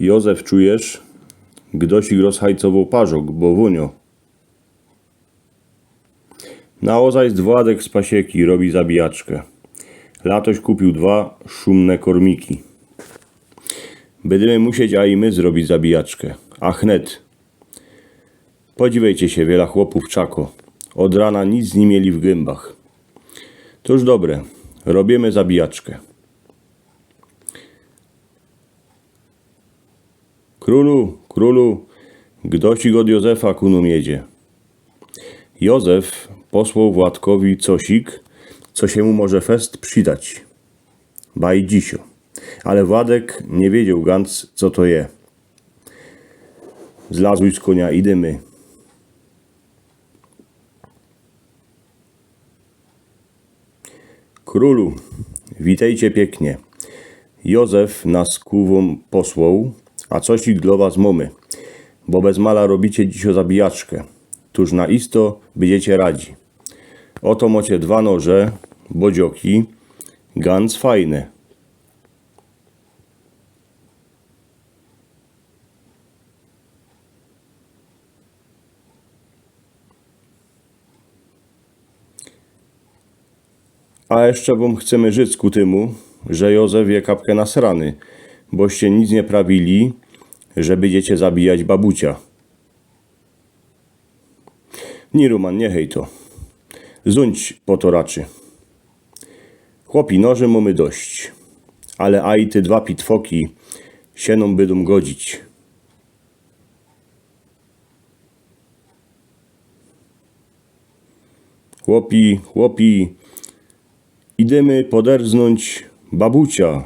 Józef czujesz, gdosik rozhajcował parzok, bo wunio. Na ozajst Władek z pasieki robi zabijaczkę. Latoś kupił dwa szumne kormiki. Będziemy musieć a i my zrobić zabijaczkę. A chnet. Podziwiajcie się, wiele chłopów czako. Od rana nic nie mieli w gębach. To już dobre. Robimy zabijaczkę. Królu, królu, gdosik od Józefa kunu miedzie. Józef posłał Władkowi cosik, co się mu może fest przydać. Baj dzisio. Ale Władek nie wiedział ganz, co to je. Zlazł z konia i dymy. Królu, witajcie pięknie. Józef nas kuwą posłał, a cosik dla was mamy, bo bez mala robicie dzisiaj zabijaczkę. Tuż na isto będziecie radzi. Oto macie dwa noże, bodzioki, ganz fajne. A jeszcze wam chcemy żyć ku tymu, że Józef je kapkę nasrany, boście nic nie prawili, że będziecie zabijać babucia. Nie Roman, nie hej to. Zuńć raczy. Chłopi, noży mamy dość, ale a i ty dwa pitwoki sieną będą godzić. Chłopi, chłopi, idziemy poderznąć babucia.